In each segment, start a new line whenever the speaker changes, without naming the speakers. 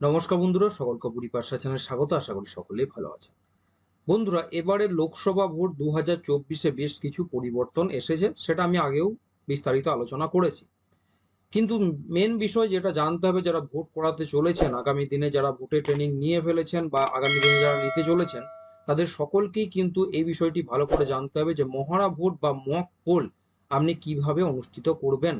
নমস্কার বন্ধুরা, সকলকে বুড়ি পাঠশা চ্যানেলে স্বাগত, আশা করি সকলেই ভালো আছে বন্ধুরা, এবারে লোকসভা ভোট দু হাজার চব্বিশে বেশ কিছু পরিবর্তন এসেছে, সেটা আমি আগেও বিস্তারিত আলোচনা করেছি। কিন্তু মেন বিষয় যেটা জানতে হবে, যারা ভোট করাতে চলেছেন, আগামী দিনে যারা ভোটের ট্রেনিং নিয়ে ফেলেছেন বা আগামী দিনে যারা নিতে চলেছেন, তাদের সকলকেই কিন্তু এই বিষয়টি ভালো করে জানতে হবে যে মহারা ভোট বা মক পোল আপনি কীভাবে অনুষ্ঠিত করবেন?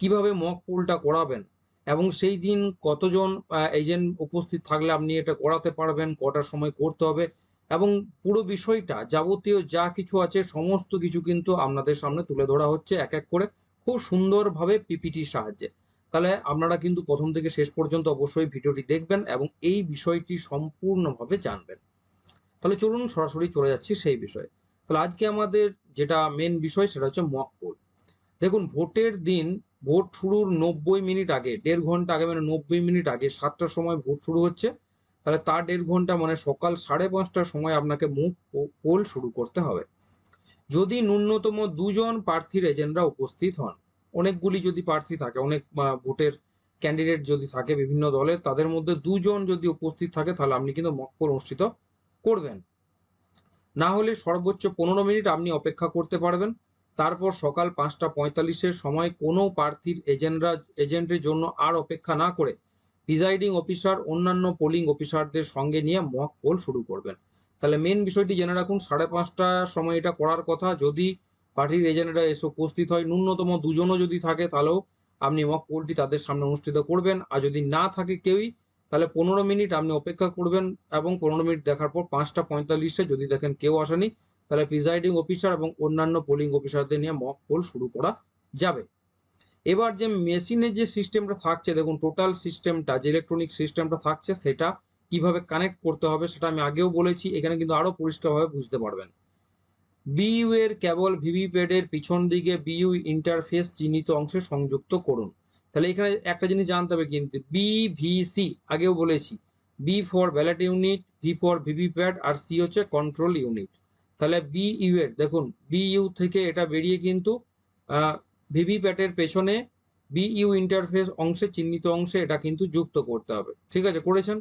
কীভাবে মক পোলটা করাবেন? এবং সেই দিন কতজন এজেন্ট উপস্থিত থাকলে আপনি এটা করাতে পারবেন, কটার সময় করতে হবে এবং পুরো বিষয়টা যাবতীয় যা কিছু আছে সমস্ত কিছু কিন্তু আপনাদের সামনে তুলে ধরা হচ্ছে এক এক করে খুব সুন্দরভাবে পিপিটির সাহায্যে। তাহলে আপনারা কিন্তু প্রথম থেকে শেষ পর্যন্ত অবশ্যই ভিডিওটি দেখবেন এবং এই বিষয়টি সম্পূর্ণভাবে জানবেন। তাহলে চলুন সরাসরি চলে যাচ্ছি সেই বিষয়ে। তাহলে আজকে আমাদের যেটা মেন বিষয় সেটা হচ্ছে মক পোল দেখুন, ভোটের দিন ভোট শুরুর নব্বই মিনিট আগে, দেড় ঘণ্টা আগে মানে নব্বই মিনিট আগে, সাতটার সময় ভোট শুরু হচ্ছে। তাহলে তার দেড় ঘণ্টা মানে সকাল সাড়ে পাঁচটার সময় আপনাকে মুখ পোল শুরু করতে হবে। যদি ন্যূনতম দুজন প্রার্থীর এজেন্টরা উপস্থিত হন, অনেকগুলি যদি প্রার্থী থাকে, অনেক ভোটের ক্যান্ডিডেট যদি থাকে বিভিন্ন দলের তাদের মধ্যে দুজন যদি উপস্থিত থাকে, তাহলে আপনি কিন্তু মক পোল অনুষ্ঠিত করবেন। না হলে সর্বোচ্চ পনেরো মিনিট আপনি অপেক্ষা করতে পারবেন। তারপর সকাল পাঁচটা পঁয়তাল্লিশের সময় কোনো প্রার্থীর এজেন্টরা এজেন্টের জন্য আর অপেক্ষা না করে প্রিজাইডিং অফিসার, অন্যান্য পোলিং অফিসারদের সঙ্গে নিয়ে মক পোল শুরু করবেন। তাহলে মেন বিষয়টি জেনে রাখুন, সাড়ে পাঁচটার সময় এটা করার কথা। যদি পার্টির এজেন্টরা এসে উপস্থিত হয়, ন্যূনতম দুজনও যদি থাকে, তাহলেও আপনি মক পোলটি তাদের সামনে অনুষ্ঠিত করবেন। আর যদি না থাকে কেউই, তাহলে পনেরো মিনিট আপনি অপেক্ষা করবেন এবং পনেরো মিনিট দেখার পর পাঁচটা পঁয়তাল্লিশে যদি দেখেন কেউ আসেনি তাহলে প্রিজাইডিং অফিসার এবং অন্যান্য পোলিং অফিসারদের নিয়ে মক পোল শুরু করা যাবে। এবার যে মেশিনের যে সিস্টেমটা থাকছে, দেখুন টোটাল সিস্টেমটা যে ইলেকট্রনিক সিস্টেমটা থাকছে, সেটা কীভাবে কানেক্ট করতে হবে সেটা আমি আগেও বলেছি, এখানে কিন্তু আরও পরিষ্কারভাবে বুঝতে পারবেন। বিইউ এর কেবল ভিভিপ্যাডের পিছন দিকে বিইউ ইন্টারফেস চিহ্নিত অংশে সংযুক্ত করুন। তাহলে এখানে একটা জিনিস জানতে হবে কিন্তু বিভিসি আগেও বলেছি B for ballot unit V for VVPAT R C হচ্ছে কন্ট্রোল ইউনিট তাহলে বি ইউ এর, দেখুন বি ইউ থেকে এটা বেরিয়ে কিন্তু ভিভি ভিভিপ্যাটের পেছনে বি ইউ ইন্টারফেস অংশে, চিহ্নিত অংশে এটা কিন্তু যুক্ত করতে হবে। ঠিক আছে, করেছেন?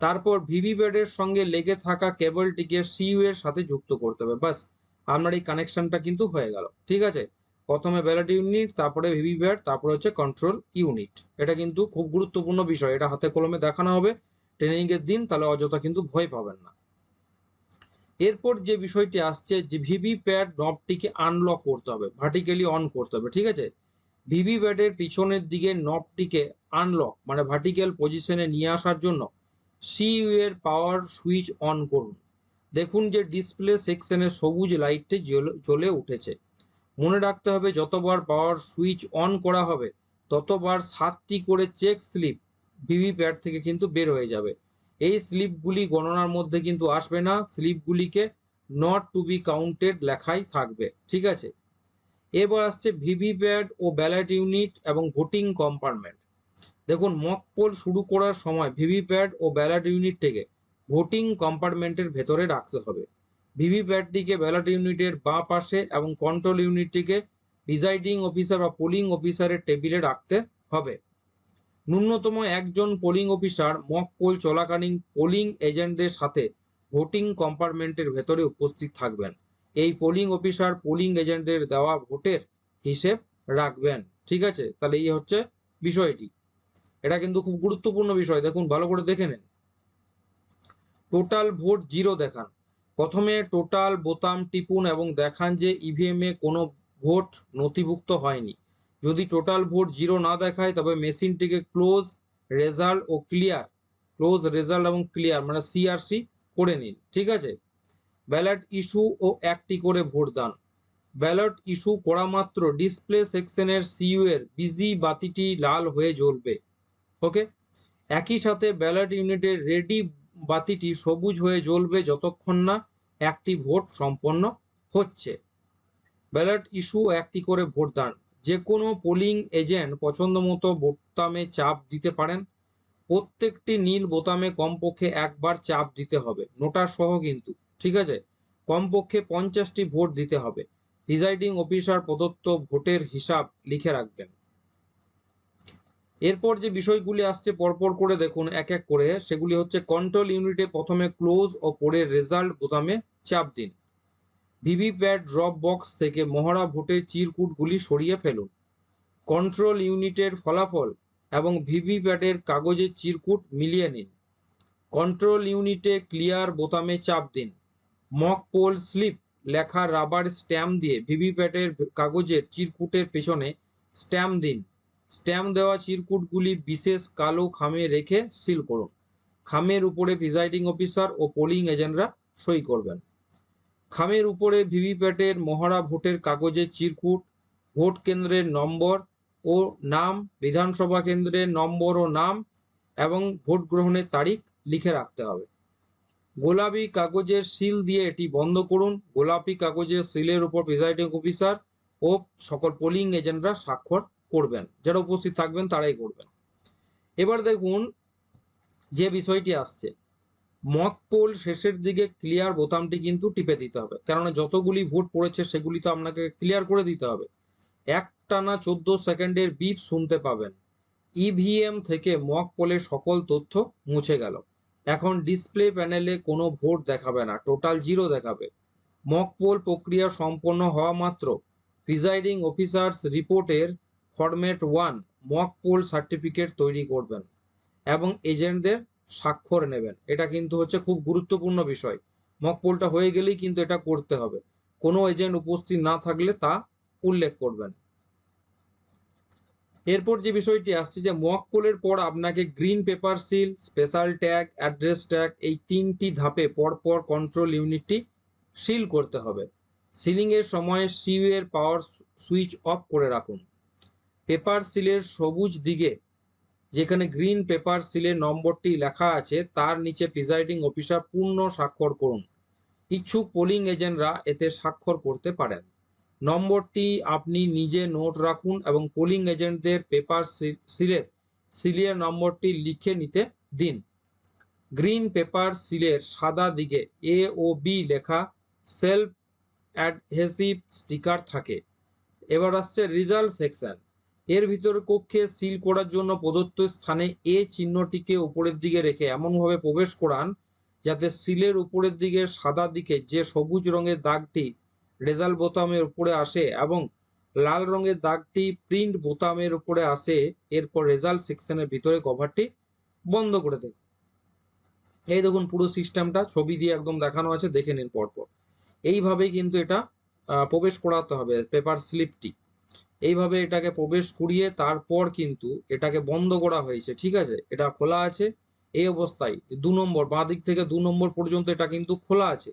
তারপর ভিভি ভিভিপ্যাটের সঙ্গে লেগে থাকা কেবলটিকে সিইউ এর সাথে যুক্ত করতে হবে। বাস আপনার এই কানেকশনটা কিন্তু হয়ে গেল। ঠিক আছে? প্রথমে ব্যালট ইউনিট তারপরে ভিভি ভিভিপ্যাট, তারপরে হচ্ছে কন্ট্রোল ইউনিট এটা কিন্তু খুব গুরুত্বপূর্ণ বিষয়। এটা হাতে কলমে দেখানো হবে। ট্রেনিং এর দিন, তাহলে অযথা কিন্তু ভয় পাবেন না। এরপর যে বিষয়টি আসছে যে ভিভি প্যাড নবটিকে আনলক করতে হবে ভার্টিক্যালি অন করতে হবে, ঠিক আছে? ভিভি প্যাডের পিছনের দিকে নবটিকে আনলক মানে ভার্টিক্যাল পজিশনে নিয়ে আসার জন্য সিইউ এর পাওয়ার সুইচ অন করুন। দেখুন যে ডিসপ্লে সেকশনে সবুজ লাইটটি জ্বলে উঠেছে। মনে রাখতে হবে, যতবার পাওয়ার সুইচ অন করা হবে, ততবার সাতটি করে চেক স্লিপ ভিভি প্যাড থেকে কিন্তু বের হয়ে যাবে। এই স্লিপগুলি গণনার মধ্যে কিন্তু আসবে না, স্লিপগুলিকে নট টু বি কাউন্টেড লেখাই থাকবে, ঠিক আছে? এবার আসছে ভিভিপ্যাড ও ব্যালট ইউনিট এবং ভোটিং কম্পার্টমেন্ট। দেখুন মক পোল শুরু করার সময় ভিভিপ্যাড ও ব্যালট ইউনিটটিকে ভোটিং কম্পার্টমেন্টের ভেতরে রাখতে হবে। ভিভিপ্যাডটিকে ব্যালট ইউনিটের বাঁ পাশে এবং কন্ট্রোল ইউনিটটিকে প্রিজাইডিং অফিসার বা পোলিং অফিসারের টেবিলে রাখতে হবে। ন্যূনতম একজন পোলিং অফিসার মক পোল চলাকালীন পোলিং এজেন্টদের সাথে ভোটিং কম্পার্টমেন্টের ভেতরে উপস্থিত থাকবেন। এই পোলিং অফিসার পোলিং এজেন্টদের দেওয়া ভোটের হিসেব রাখবেন। ঠিক আছে? তাহলে এই হচ্ছে বিষয়টি। এটা কিন্তু খুব গুরুত্বপূর্ণ বিষয়। দেখুন, ভালো করে দেখে নেন। টোটাল ভোট জিরো দেখান। প্রথমে টোটাল বোতাম টিপুন এবং দেখান যে ইভিএম এ কোনো ভোট নথিভুক্ত হয়নি। যদি টোটাল ভোট জিরো না দেখায়, তবে মেশিনটিকে ক্লোজ রেজাল্ট ও ক্লিয়ার ক্লোজ রেজাল্ট এবং ক্লিয়ার মানে সিআরসি করে নিন, ঠিক আছে? ব্যালট ইস্যু ও একটি করে ভোট দান ব্যালট ইস্যু করা মাত্র ডিসপ্লে সেকশনের সিইউ এর বিজি বাতিটি লাল হয়ে জ্বলবে ওকে একই সাথে ব্যালট ইউনিটের রেডি বাতিটি সবুজ হয়ে জ্বলবে যতক্ষণ না একটি ভোট সম্পন্ন হচ্ছে। ব্যালট ইস্যু একটি করে ভোট দান যে কোনো পোলিং এজেন্ট পছন্দ মতো বোতামে চাপ দিতে পারেন। প্রত্যেকটি নীল বোতামে কমপক্ষে একবার চাপ দিতে হবে। নোটা সহ কিন্তু, ঠিক আছে? কমপক্ষে পঞ্চাশটি ভোট দিতে হবে। প্রিজাইডিং অফিসার প্রদত্ত ভোটের হিসাব লিখে রাখবেন। এরপর যে বিষয়গুলি আসছে, পরপর করে দেখুন, এক এক করে। সেগুলি হচ্ছে কন্ট্রোল ইউনিটে প্রথমে ক্লোজ ও পরে রেজাল্ট বোতামে চাপ দিন। ভিভিপ্যাট ড্রপ বক্স থেকে মহড়া ভোটের চিরকুটগুলি সরিয়ে ফেলুন। কন্ট্রোল ইউনিটের ফলাফল এবং ভিভিপ্যাটের কাগজের চিরকুট মিলিয়ে নিন। কন্ট্রোল ইউনিটে ক্লিয়ার বোতামে চাপ দিন। মক পোল স্লিপ লেখা রাবার স্ট্যাম্প দিয়ে ভিভিপ্যাটের কাগজের চিরকুটের পেছনে স্ট্যাম্প দিন। স্ট্যাম্প দেওয়া চিরকুটগুলি বিশেষ কালো খামে রেখে সিল করুন। খামের উপরে প্রিজাইডিং অফিসার ও পোলিং এজেন্টরা সই করবেন। খামের উপরে ভিভিপ্যাটের মহড়া ভোটের কাগজের চিরকুট, ভোট কেন্দ্রের নম্বর ও নাম, বিধানসভা কেন্দ্রের নম্বর ও নাম এবং ভোট গ্রহণের তারিখ লিখে রাখতে হবে। গোলাপি কাগজের সিল দিয়ে এটি বন্ধ করুন। গোলাপি কাগজের সিলের উপর প্রিজাইডিং অফিসার ও সকল পোলিং এজেন্টরা স্বাক্ষর করবেন। যারা উপস্থিত থাকবেন তারাই করবেন। এবার দেখুন যে বিষয়টি আসছে। মক পোল শেষের দিকে ক্লিয়ার বোতামটি কিন্তু টিপে দিতে হবে। কেননা যতগুলি ভোট পড়েছে সেগুলি তো আপনাকে ক্লিয়ার করে দিতে হবে। একটানা চোদ্দ সেকেন্ডের বিপ শুনতে পাবেন। ইভিএম থেকে মক পোলের সকল তথ্য মুছে গেল। এখন ডিসপ্লে প্যানেলে কোনো ভোট দেখাবে না, টোটাল জিরো দেখাবে। মক পোল প্রক্রিয়া সম্পন্ন হওয়া মাত্র প্রিজাইডিং অফিসার্স রিপোর্টের format one mock poll certificate তৈরি করবেন এবং এজেন্টদের স্বাক্ষর নেবেন। এটা কিন্তু হচ্ছে খুব গুরুত্বপূর্ণ বিষয়। মক পোলটা হয়ে গেলেই কিন্তু এটা করতে হবে। কোনো এজেন্ট উপস্থিত না থাকলে তা উল্লেখ করবেন। এরপর যে বিষয়টি আসছে যে মক পোলের পর আপনাকে green paper seal special tag address tag এই তিনটি ধাপে পরপর কন্ট্রোল ইউনিটটি সিল করতে হবে। সিলিং এর সময় সিউ এর পাওয়ার সুইচ অফ করে রাখুন। পেপার সিলের সবুজ দিকে যেখানে গ্রিন পেপার সিলের নম্বরটি লেখা আছে, তার নিচে প্রিজাইডিং অফিসার পূর্ণ স্বাক্ষর করুন। ইচ্ছুক পোলিং এজেন্টরা এতে স্বাক্ষর করতে পারেন। নম্বরটি আপনি নিজে নোট রাখুন এবং পোলিং এজেন্টদের পেপার সিলের সিলিয়ার নম্বরটি লিখে নিতে দিন। গ্রিন পেপার সিলের সাদা দিকে এ ও বি লেখা সেলফ অ্যাডহেসিভ স্টিকার থাকে। এবার আসছে রেজাল্ট সেকশন এর ভিতরে কক্ষে সিল করার জন্য প্রদত্ত স্থানে এ চিহ্নটিকে উপরের দিকে রেখে এমনভাবে প্রবেশ করান যাতে সিলের উপরের দিকে সাদা দিকে যে সবুজ রঙের দাগটি রেজাল্ট বোতামের উপরে আসে এবং লাল রঙের দাগটি প্রিন্ট বোতামের উপরে আসে, এরপর রেজাল্ট সেকশনের ভিতরে কভারটি বন্ধ করে দেবে এই দেখুন পুরো সিস্টেমটা, ছবি দিয়ে একদম দেখানো আছে, দেখে নিন পরপর। এইভাবেই কিন্তু এটা প্রবেশ করাতে হবে, পেপার স্লিপটি। এইভাবে এটাকে প্রবেশ করিয়ে তারপর কিন্তু এটাকে বন্ধ করা হয়েছে, ঠিক আছে? এটা খোলা আছে, এই অবস্থায় দু নম্বর, বাঁ দিক থেকে দু নম্বর পর্যন্ত এটা কিন্তু খোলা আছে।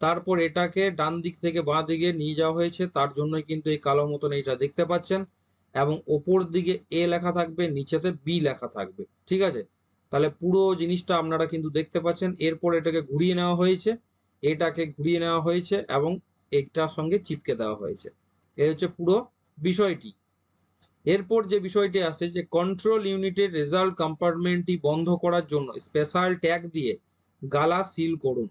তারপর এটাকে ডান দিক থেকে বাঁ দিকে নিয়ে যাওয়া হয়েছে, তার জন্যই কিন্তু এই কালো মতন এইটা দেখতে পাচ্ছেন। এবং ওপর দিকে এ লেখা থাকবে, নিচেতে বি লেখা থাকবে, ঠিক আছে? তাহলে পুরো জিনিসটা আপনারা কিন্তু দেখতে পাচ্ছেন। এরপর এটাকে ঘুরিয়ে নেওয়া হয়েছে, এটাকে ঘুরিয়ে নেওয়া হয়েছে এবং এটার সঙ্গে চিপকে দেওয়া হয়েছে। এই হচ্ছে পুরো বিষয়টি। এরপর যে বিষয়টি আসছে যে কন্ট্রোল ইউনিটের রেজাল্ট কম্পার্টমেন্টটি বন্ধ করার জন্য স্পেশাল ট্যাগ দিয়ে গালা সিল করুন।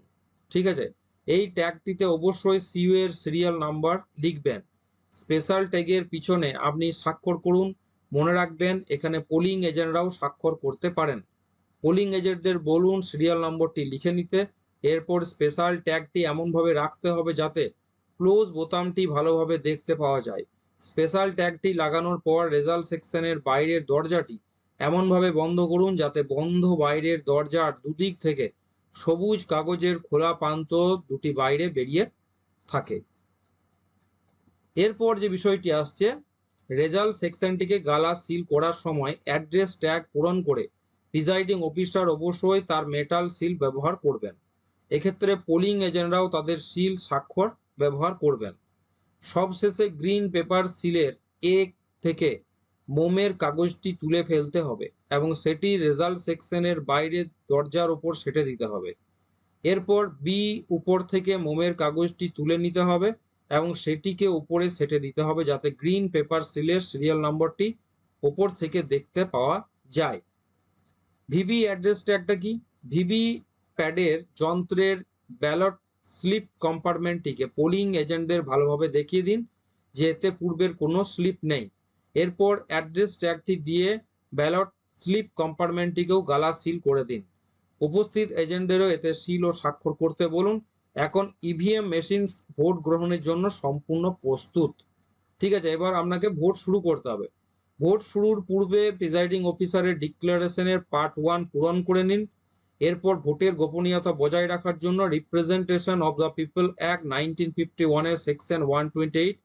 ঠিক আছে? এই ট্যাগটিতে অবশ্যই সিইউ এর সিরিয়াল নাম্বার লিখবেন। স্পেশাল ট্যাগের পিছনে আপনি স্বাক্ষর করুন। মনে রাখবেন এখানে পোলিং এজেন্টরাও স্বাক্ষর করতে পারেন। পোলিং এজেন্টদের বলুন সিরিয়াল নম্বরটি লিখে নিতে। এরপর স্পেশাল ট্যাগটি এমনভাবে রাখতে হবে যাতে ক্লোজ বোতামটি ভালোভাবে দেখতে পাওয়া যায়। স্পেশাল ট্যাগটি লাগানোর পর রেজাল্ট সেকশনের বাইরের দরজাটি এমনভাবে বন্ধ করুন যাতে বন্ধ বাইরের দরজার দুদিক থেকে সবুজ কাগজের খোলা প্রান্ত দুটি বাইরে বেরিয়ে থাকে। এরপর যে বিষয়টি আসছে, রেজাল্ট সেকশনটিকে গালা সিল করার সময় অ্যাড্রেস ট্যাগ পূরণ করে প্রিজাইডিং অফিসার অবশ্যই তার মেটাল সিল ব্যবহার করবেন। এক্ষেত্রে পোলিং এজেন্টরাও তাদের সিল স্বাক্ষর ব্যবহার করবেন। সবশেষে গ্রিন পেপার সিলের এ থেকে মোমের কাগজটি তুলে ফেলতে হবে এবং সেটি রেজাল্ট সেকশনের বাইরে দরজার ওপর সেটে দিতে হবে। এরপর বি উপর থেকে মোমের কাগজটি তুলে নিতে হবে এবং সেটিকে উপরে সেটে দিতে হবে যাতে গ্রিন পেপার সিলের সিরিয়াল নম্বরটি ওপর থেকে দেখতে পাওয়া যায়। ভিভি অ্যাড্রেস ট্যাগটা কি? ভিভি প্যাডের যন্ত্রের ব্যালট স্লিপ কম্পার্টমেন্টটিকে পোলিং এজেন্টদের ভালোভাবে দেখিয়ে দিন, যে এতে পূর্বের কোনো স্লিপ নেই। এরপর অ্যাড্রেস ট্যাগটি দিয়ে ব্যালট স্লিপ কম্পার্টমেন্টটিকেও গালা সিল করে দিন। উপস্থিত এজেন্টদেরও এতে সিল ও স্বাক্ষর করতে বলুন। এখন ইভিএম মেশিন ভোট গ্রহণের জন্য সম্পূর্ণ প্রস্তুত। ঠিক আছে, এবার আপনাকে ভোট শুরু করতে হবে। ভোট শুরুর পূর্বে প্রিজাইডিং অফিসারের ডিক্লারেশনের পার্ট ওয়ান পূরণ করে নিন। এরপর ভোটের গোপনীয়তা বজায় রাখার জন্য representation of the people act nineteen fifty ওয়ানের সেকশন ওয়ান টোয়েন্টি এইট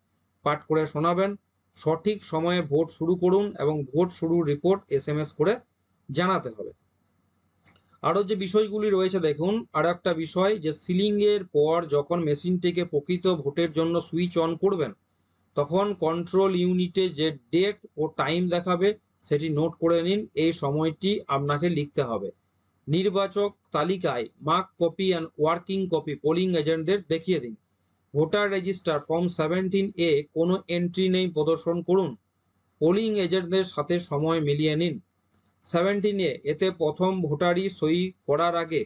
পাঠ করে শোনাবেন। সঠিক সময়ে ভোট শুরু করুন এবং ভোট শুরুর রিপোর্ট এস এম এস করে জানাতে হবে। আরও যে বিষয়গুলি রয়েছে দেখুন, আর একটা বিষয় যে সিলিংয়ের পর যখন মেশিনটিকে প্রকৃত ভোটের জন্য সুইচ অন করবেন, তখন কন্ট্রোল ইউনিটে যে ডেট ও টাইম দেখাবে, সেটি নোট করে নিন। এই সময়টি আপনাকে লিখতে হবে। নির্বাচক তালিকায় mark copy and working copy polling এজেন্টদের দেখিয়ে দিন। Voter register form seventeen A কোনো এন্ট্রি নেই, প্রদর্শন করুন। পোলিং এজেন্টদের সাথে সময় মিলিয়ে নিন। সেভেন্টিন এ এতে প্রথম ভোটারই সই করার আগে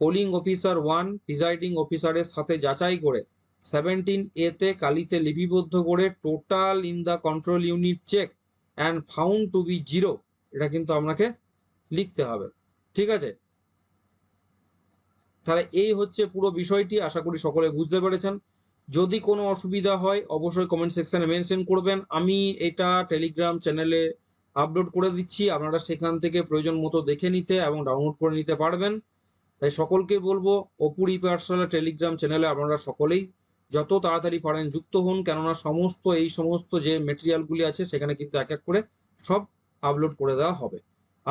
পোলিং অফিসার ওয়ান প্রিজাইডিং অফিসারের সাথে যাচাই করে সেভেন্টিন এতে কালিতে লিপিবদ্ধ করে total in the control unit check and found to be zero এটা কিন্তু আপনাকে লিখতে হবে। ঠিক আছে? তাহলে এই হচ্ছে পুরো বিষয়টি, আশা করি সকলে বুঝতে পেরেছেন। যদি কোনো অসুবিধা হয়, অবশ্যই কমেন্ট সেকশনে মেনশন করবেন। আমি এটা টেলিগ্রাম চ্যানেলে আপলোড করে দিচ্ছি। আপনারা সেখান থেকে প্রয়োজন মতো দেখে নিতে এবং ডাউনলোড করে নিতে পারবেন। তাই সকলকে বলব, অপুরি পার্সোনাল টেলিগ্রাম চ্যানেলে আপনারা সকলেই যত তাড়াতাড়ি পারেন যুক্ত হন। কেননা সমস্ত, এই সমস্ত যে মেটেরিয়ালগুলি আছে, সেখানে কিন্তু এক এক করে সব আপলোড করে দেওয়া হবে।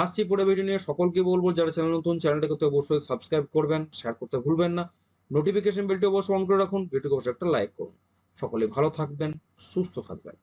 আসছি পরে ভিডিও নিয়ে। সকলকে বলব, যারা চ্যানেল নতুন চ্যানেলটাকে তো অবশ্যই সাবস্ক্রাইব করবেন শেয়ার করতে ভুলবেন না। নোটিফিকেশন বেলটি অবশ্যই অন করে রাখুন। ভিডিওকে অবশ্যই একটা লাইক করুন। সকলে ভালো থাকবেন, সুস্থ থাকবেন।